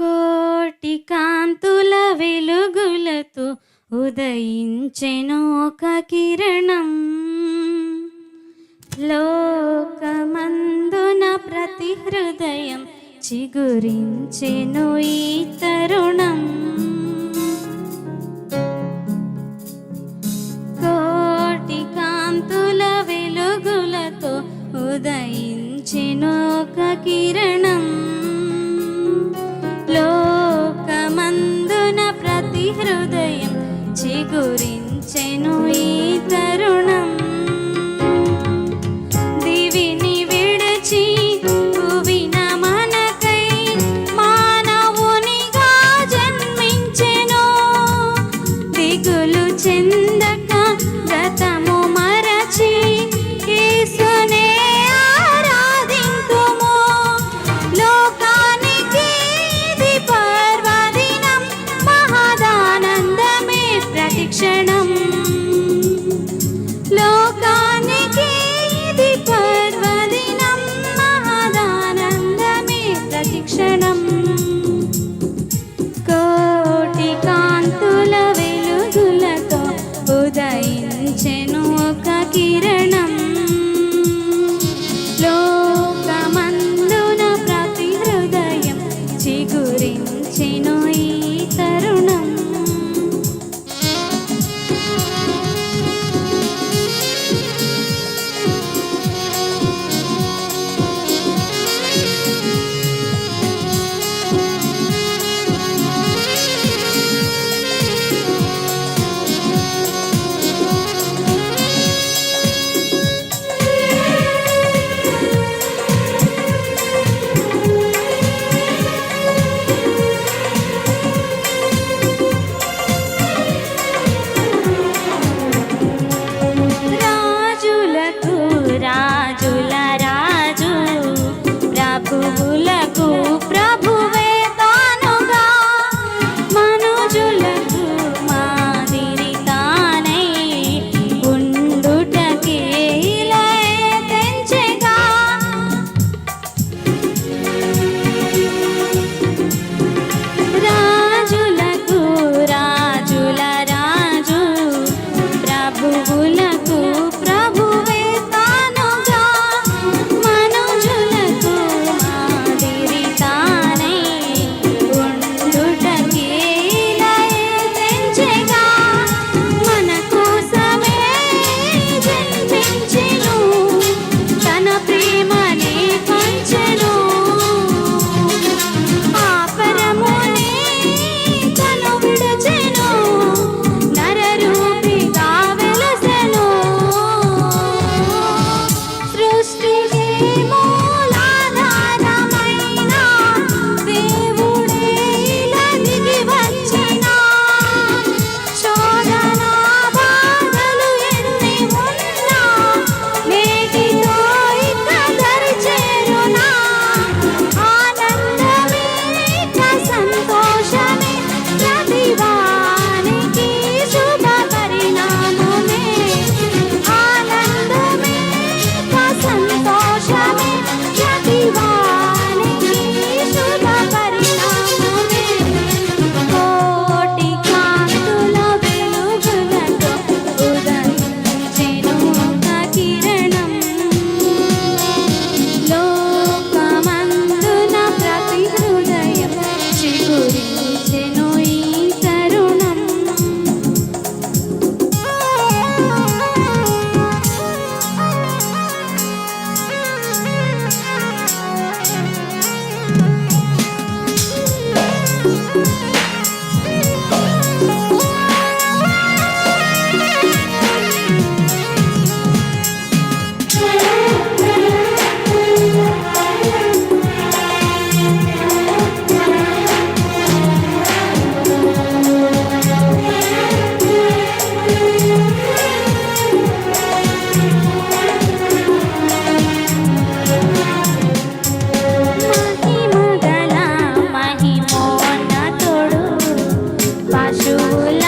కోటి కాంతుల వెలుగులతో ఉదయించెను ఒక కిరణం. లోకమందున ప్రతి హృదయం చిగురించెను ఈ తరుణం. కోటి కాంతుల వెలుగులతో ఉదయించెను ఒక కిరణం. చిగురించెను ఈ తరుణ किरणं लोकमन्दुन प्रतिहृदयं चिगुरिञ्चिनु 发出了。